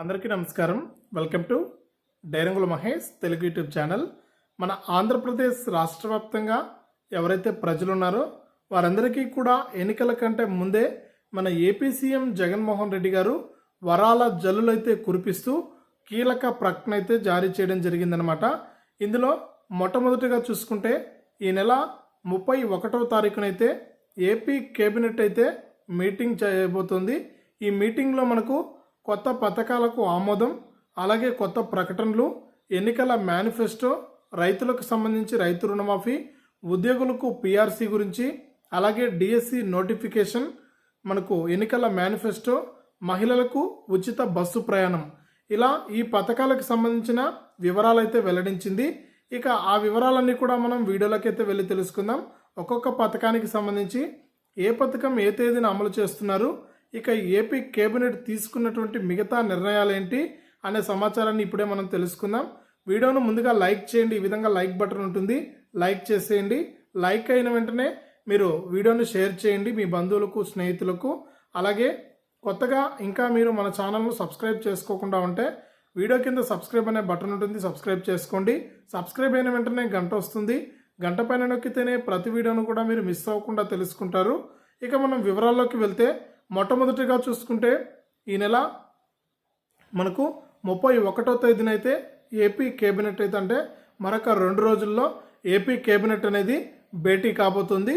అందరికీ నమస్కారం. Welcome to డైరంగుల మహేష్ తెలుగు యూట్యూబ్ ఛానల్. మన ఆంధ్రప్రదేశ్ రాష్ట్ర వ్యాప్తంగా ఎవరైతే ప్రజలు ఉన్నారో వారందరికీ కూడా ఎన్నికల కంటే ముందే మన ఏపీ సీఎం జగన్మోహన్ రెడ్డి గారు వరాల జల్లులైతే కురిపిస్తూ కీలక ప్రకటన అయితే జారీ చేయడం జరిగిందనమాట ఇందులో మొట్టమొదటిగా చూసుకుంటే ఈ నెల ముప్పై ఒకటవ తారీఖునైతే ఏపీ కేబినెట్ అయితే మీటింగ్ చేయబోతుంది. ఈ మీటింగ్లో మనకు కొత్త పథకాలకు ఆమోదం అలాగే కొత్త ప్రకటనలు ఎన్నికల మేనిఫెస్టో రైతులకు సంబంధించి రైతు రుణమాఫీ ఉద్యోగులకు పిఆర్సీ గురించి అలాగే డిఎస్సి నోటిఫికేషన్ మనకు ఎన్నికల మేనిఫెస్టో మహిళలకు ఉచిత బస్సు ప్రయాణం. ఇలా ఈ పథకాలకు సంబంధించిన వివరాలైతే వెల్లడించింది. ఇక ఆ వివరాలన్నీ కూడా మనం వీడియోలోకి అయితే వెళ్ళి తెలుసుకుందాం. ఒక్కొక్క పథకానికి సంబంధించి ఏ పథకం ఏ తేదీన అమలు చేస్తున్నారు ఇక ఏపీ కేబినెట్ తీసుకున్నటువంటి మిగతా నిర్ణయాలు ఏంటి అనే సమాచారాన్ని ఇప్పుడే మనం తెలుసుకుందాం. వీడియోను ముందుగా లైక్ చేయండి. ఈ విధంగా లైక్ బటన్ ఉంటుంది. లైక్ చేసేయండి. లైక్ అయిన వెంటనే మీరు వీడియోను షేర్ చేయండి మీ బంధువులకు స్నేహితులకు. అలాగే కొత్తగా ఇంకా మీరు మన ఛానల్ను సబ్స్క్రైబ్ చేసుకోకుండా ఉంటే వీడియో కింద సబ్స్క్రైబ్ అనే బటన్ ఉంటుంది. సబ్స్క్రైబ్ చేసుకోండి. సబ్స్క్రైబ్ అయిన వెంటనే గంట వస్తుంది. గంట పైన నొక్కితేనే ప్రతి వీడియోను కూడా మీరు మిస్ అవ్వకుండా తెలుసుకుంటారు. ఇక మనం వివరాల్లోకి వెళ్తే మొట్టమొదటిగా చూసుకుంటే ఈ నెల మనకు ముప్పై ఒకటో తేదీన అయితే ఏపీ కేబినెట్ అయితే అంటే మరొక రెండు రోజుల్లో ఏపీ కేబినెట్ అనేది భేటీ కాబోతుంది.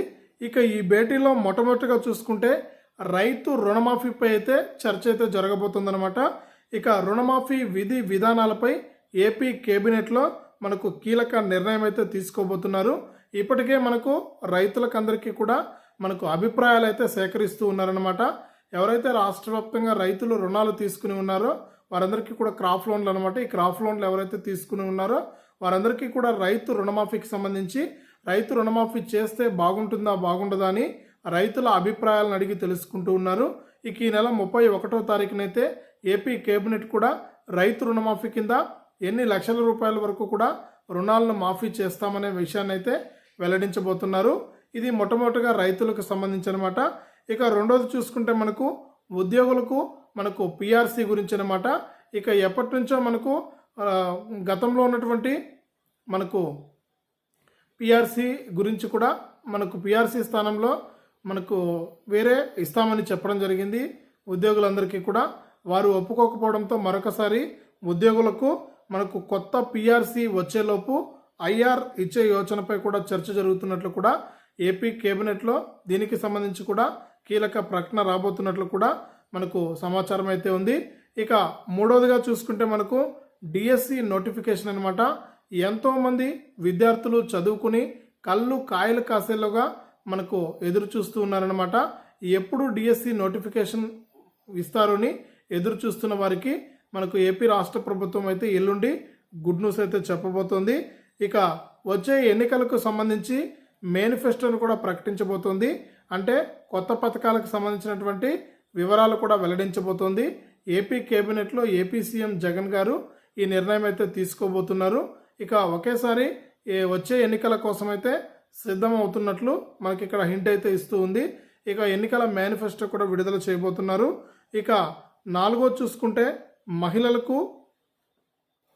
ఇక ఈ భేటీలో మొట్టమొదటిగా చూసుకుంటే రైతు రుణమాఫీపై అయితే చర్చ అయితే జరగబోతుందన్నమాట. ఇక రుణమాఫీ విధి విధానాలపై ఏపీ కేబినెట్లో మనకు కీలక నిర్ణయం అయితే తీసుకోబోతున్నారు. ఇప్పటికే మనకు రైతులకందరికీ కూడా మనకు అభిప్రాయాలు అయితే సేకరిస్తూ ఉన్నారనమాట ఎవరైతే రాష్ట్ర వ్యాప్తంగా రైతులు రుణాలు తీసుకుని ఉన్నారో వారందరికీ కూడా క్రాప్ లోన్లు అనమాట ఈ క్రాప్ లోన్లు ఎవరైతే తీసుకుని ఉన్నారో వారందరికీ కూడా రైతు రుణమాఫీకి సంబంధించి రైతు రుణమాఫీ చేస్తే బాగుంటుందా బాగుండదా అని రైతుల అభిప్రాయాలను అడిగి తెలుసుకుంటూ ఉన్నారు. ఇక ఈ నెల ముప్పై ఒకటో తారీఖునైతే ఏపీ కేబినెట్ కూడా రైతు రుణమాఫీ కింద ఎన్ని లక్షల రూపాయల వరకు కూడా రుణాలను మాఫీ చేస్తామనే విషయాన్ని అయితే వెల్లడించబోతున్నారు. ఇది మొట్టమొదటిగా రైతులకు సంబంధించి అనమాట ఇక రెండోది చూసుకుంటే మనకు ఉద్యోగులకు మనకు పిఆర్సీ గురించి అనమాట ఇక ఎప్పటి నుంచో మనకు గతంలో ఉన్నటువంటి మనకు పిఆర్సీ గురించి కూడా మనకు పిఆర్సీ స్థానంలో మనకు వేరే ఇస్తామని చెప్పడం జరిగింది. ఉద్యోగులందరికీ కూడా వారు ఒప్పుకోకపోవడంతో మరొకసారి ఉద్యోగులకు మనకు కొత్త పిఆర్సీ వచ్చేలోపు ఐఆర్ ఇచ్చే యోచనపై కూడా చర్చ జరుగుతున్నట్లు కూడా ఏపీ కేబినెట్లో దీనికి సంబంధించి కూడా కీలక ప్రకటన రాబోతున్నట్లు కూడా మనకు సమాచారం అయితే ఉంది. ఇక మూడవదిగా చూసుకుంటే మనకు డిఎస్సి నోటిఫికేషన్ అనమాట ఎంతోమంది విద్యార్థులు చదువుకుని కళ్ళు కాయలు కాసేలోగా మనకు ఎదురు చూస్తూ ఉన్నారనమాట ఎప్పుడు డిఎస్సి నోటిఫికేషన్ ఇస్తారని ఎదురు చూస్తున్న వారికి మనకు ఏపీ రాష్ట్ర ప్రభుత్వం అయితే ఎల్లుండి గుడ్ న్యూస్ అయితే చెప్పబోతోంది. ఇక వచ్చే ఎన్నికలకు సంబంధించి మేనిఫెస్టోను కూడా ప్రకటించబోతోంది. అంటే కొత్త పథకాలకు సంబంధించినటువంటి వివరాలు కూడా వెల్లడించబోతోంది. ఏపీ కేబినెట్లో ఏపీ సీఎం జగన్ గారు ఈ నిర్ణయం అయితే తీసుకోబోతున్నారు. ఇక ఒకేసారి వచ్చే ఎన్నికల కోసమైతే సిద్ధమవుతున్నట్లు సిద్ధం అవుతున్నట్లు మనకి ఇక్కడ హింట్ అయితే ఇస్తూ ఉంది. ఇక ఎన్నికల మేనిఫెస్టో కూడా విడుదల చేయబోతున్నారు. ఇక నాలుగో చూసుకుంటే మహిళలకు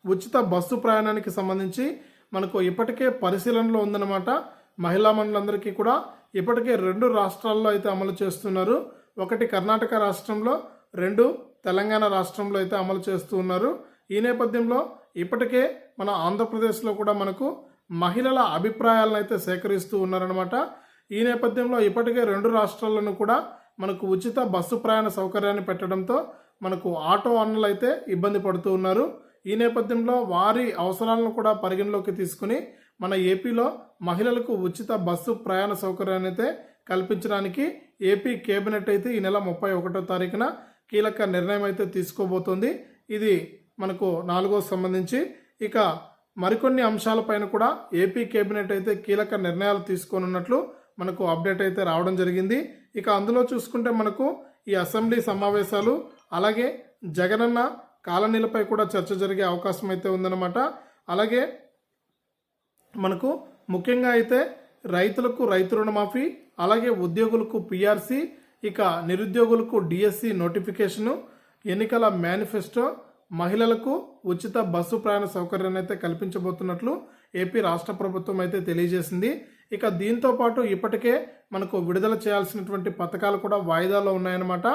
ఉచిత బస్సు ప్రయాణానికి సంబంధించి మనకు ఇప్పటికే పరిశీలనలో ఉందన్నమాట. మహిళా మండలందరికీ కూడా ఇప్పటికే రెండు రాష్ట్రాల్లో అయితే అమలు చేస్తున్నారు. ఒకటి కర్ణాటక రాష్ట్రంలో రెండు తెలంగాణ రాష్ట్రంలో అయితే అమలు చేస్తూ ఉన్నారు. ఈ నేపథ్యంలో ఇప్పటికే మన ఆంధ్రప్రదేశ్లో కూడా మనకు మహిళల అభిప్రాయాలను అయితే సేకరిస్తూ ఉన్నారనమాట ఈ నేపథ్యంలో ఇప్పటికే రెండు రాష్ట్రాలను కూడా మనకు ఉచిత బస్సు ప్రయాణ సౌకర్యాన్ని పెట్టడంతో మనకు ఆటో అన్నలు అయితే ఇబ్బంది పడుతూ ఉన్నారు. ఈ నేపథ్యంలో వారి అవసరాలను కూడా పరిగణలోకి తీసుకుని మన ఏపీలో మహిళలకు ఉచిత బస్సు ప్రయాణ సౌకర్యాన్ని అయితే కల్పించడానికి ఏపీ కేబినెట్ అయితే ఈ నెల ముప్పై ఒకటో తారీఖున కీలక నిర్ణయం అయితే తీసుకోబోతోంది. ఇది మనకు నాలుగో సంబంధించి. ఇక మరికొన్ని అంశాలపైన కూడా ఏపీ కేబినెట్ అయితే కీలక నిర్ణయాలు తీసుకోనున్నట్లు మనకు అప్డేట్ అయితే రావడం జరిగింది. ఇక అందులో చూసుకుంటే మనకు ఈ అసెంబ్లీ సమావేశాలు అలాగే జగనన్న కాలనీలపై కూడా చర్చ జరిగే అవకాశం అయితే ఉందన్నమాట. అలాగే మనకు ముఖ్యంగా అయితే రైతులకు రైతు రుణమాఫీ అలాగే ఉద్యోగులకు పిఆర్సీ ఇక నిరుద్యోగులకు డిఎస్సి నోటిఫికేషను ఎన్నికల మేనిఫెస్టో మహిళలకు ఉచిత బస్సు ప్రయాణ సౌకర్యాన్ని అయితే కల్పించబోతున్నట్లు ఏపీ రాష్ట్ర ప్రభుత్వం అయితే తెలియజేసింది. ఇక దీంతో పాటు ఇప్పటికే మనకు విడుదల చేయాల్సినటువంటి పథకాలు కూడా వాయిదాలో ఉన్నాయన్నమాట.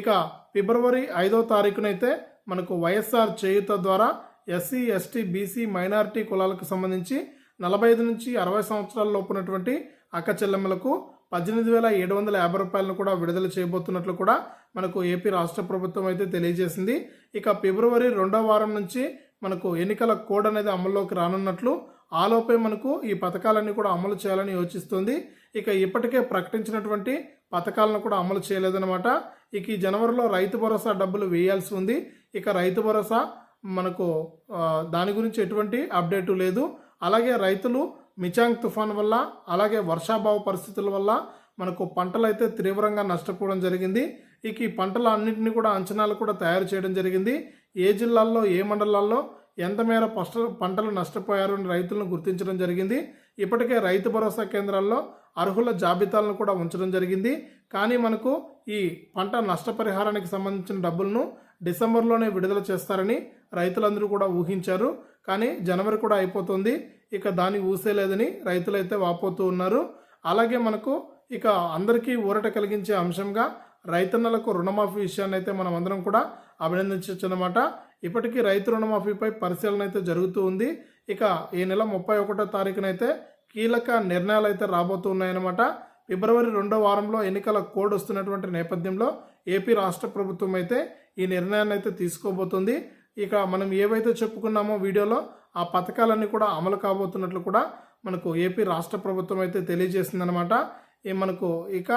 ఇక ఫిబ్రవరి ఐదో తారీఖునైతే మనకు వైఎస్ఆర్ చేయుత ద్వారా ఎస్సీ ఎస్టీ బీసీ మైనారిటీ కులాలకు సంబంధించి నలభై ఐదు నుంచి అరవై సంవత్సరాల లోపు ఉన్నటువంటి అక్క చెల్లెమ్మలకు పద్దెనిమిది వేల ఏడు వందల యాభై రూపాయలను కూడా విడుదల చేయబోతున్నట్లు కూడా మనకు ఏపీ రాష్ట్ర ప్రభుత్వం అయితే తెలియజేసింది. ఇక ఫిబ్రవరి రెండో వారం నుంచి మనకు ఎన్నికల కోడ్ అనేది అమల్లోకి రానున్నట్లు ఆలోపే మనకు ఈ పథకాలన్నీ కూడా అమలు చేయాలని యోచిస్తుంది. ఇక ఇప్పటికే ప్రకటించినటువంటి పథకాలను కూడా అమలు చేయలేదన్నమాట. ఇక ఈ జనవరిలో రైతు భరోసా డబ్బులు వేయాల్సి ఉంది. ఇక రైతు భరోసా మనకు దాని గురించి ఎటువంటి అప్డేటు లేదు. అలాగే రైతులు మిచాంగ్ తుఫాన్ వల్ల అలాగే వర్షాభావ పరిస్థితుల వల్ల మనకు పంటలు అయితే తీవ్రంగా నష్టపోవడం జరిగింది. ఇక ఈ పంటల అన్నింటినీ కూడా అంచనాలు కూడా తయారు చేయడం జరిగింది. ఏ జిల్లాల్లో ఏ మండలాల్లో ఎంత మేర పష్ట పంటలు నష్టపోయారు అని రైతులను గుర్తించడం జరిగింది. ఇప్పటికే రైతు భరోసా కేంద్రాల్లో అర్హుల జాబితాలను కూడా ఉంచడం జరిగింది. కానీ మనకు ఈ పంట నష్టపరిహారానికి సంబంధించిన డబ్బులను డిసెంబర్లోనే విడుదల చేస్తారని రైతులందరూ కూడా ఊహించారు. కానీ జనవరి కూడా అయిపోతుంది. ఇక దాన్ని ఊసేలేదని రైతులైతే వాపోతూ ఉన్నారు. అలాగే మనకు ఇక అందరికీ ఊరట కలిగించే అంశంగా రైతన్నలకు రుణమాఫీ విషయాన్ని అయితే మనం అందరం కూడా అభినందించవచ్చు అనమాట ఇప్పటికీ రైతు రుణమాఫీపై పరిశీలన అయితే జరుగుతూ ఉంది. ఇక ఈ నెల ముప్పై ఒకటో తారీఖునైతే కీలక నిర్ణయాలు అయితే రాబోతూ ఉన్నాయన్నమాట ఫిబ్రవరి రెండో వారంలో ఎన్నికల కోడ్ వస్తున్నటువంటి నేపథ్యంలో ఏపీ రాష్ట్ర ప్రభుత్వం అయితే ఈ నిర్ణయాన్ని అయితే తీసుకోబోతుంది. ఇక మనం ఏవైతే చెప్పుకున్నామో వీడియోలో ఆ పథకాలన్నీ కూడా అమలు కాబోతున్నట్లు కూడా మనకు ఏపీ రాష్ట్ర ప్రభుత్వం అయితే తెలియజేసిందనమాట ఈ మనకు ఇక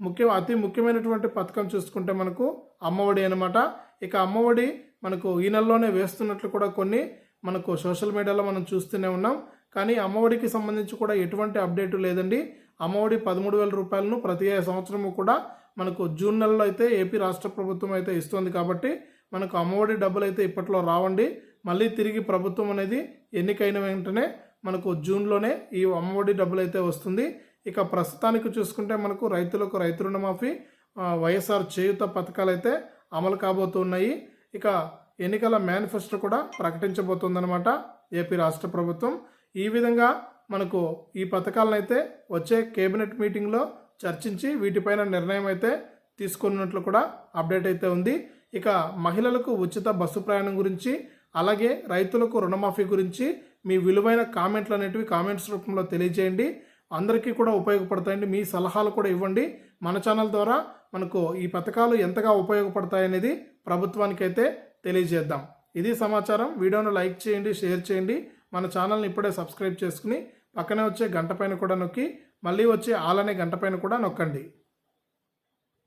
ముఖ్య అతి ముఖ్యమైనటువంటి పథకం చూసుకుంటే మనకు అమ్మఒడి అనమాట ఇక అమ్మఒడి మనకు ఈ నెలలోనే వేస్తున్నట్లు కూడా కొన్ని మనకు సోషల్ మీడియాలో మనం చూస్తూనే ఉన్నాం. కానీ అమ్మఒడికి సంబంధించి కూడా ఎటువంటి అప్డేటు లేదండి. అమ్మఒడి పదమూడు వేల రూపాయలను ప్రతి సంవత్సరము కూడా మనకు జూన్ నెలలో అయితే ఏపీ రాష్ట్ర ప్రభుత్వం అయితే ఇస్తుంది కాబట్టి మనకు అమ్మఒడి డబ్బులు అయితే ఇప్పట్లో రావండి. మళ్ళీ తిరిగి ప్రభుత్వం అనేది ఎన్నికైన వెంటనే మనకు జూన్లోనే ఈ అమ్మఒడి డబ్బులు అయితే వస్తుంది. ఇక ప్రస్తుతానికి చూసుకుంటే మనకు రైతులకు రైతు రుణమాఫీ వైఎస్ఆర్ చేయుత పథకాలు అయితే అమలు కాబోతున్నాయి. ఇక ఎన్నికల మేనిఫెస్టో కూడా ప్రకటించబోతుందన్నమాట ఏపీ రాష్ట్ర ప్రభుత్వం. ఈ విధంగా మనకు ఈ పథకాలను అయితే వచ్చే కేబినెట్ మీటింగ్లో చర్చించి వీటిపైన నిర్ణయం అయితే తీసుకున్నట్లు కూడా అప్డేట్ అయితే ఉంది. ఇక మహిళలకు ఉచిత బస్సు ప్రయాణం గురించి అలాగే రైతులకు రుణమాఫీ గురించి మీ విలువైన కామెంట్లు అనేటివి కామెంట్స్ రూపంలో తెలియజేయండి. అందరికీ కూడా ఉపయోగపడతాయండి. మీ సలహాలు కూడా ఇవ్వండి. మన ఛానల్ ద్వారా మనకు ఈ పథకాలు ఎంతగా ఉపయోగపడతాయనేది ప్రభుత్వానికైతే తెలియజేద్దాం. ఇది సమాచారం. వీడియోను లైక్ చేయండి షేర్ చేయండి. మన ఛానల్ని ఇప్పుడే సబ్స్క్రైబ్ చేసుకుని పక్కనే వచ్చే గంట పైన కూడా నొక్కి మళ్ళీ వచ్చే ఆలనే గంట పైన కూడా నొక్కండి.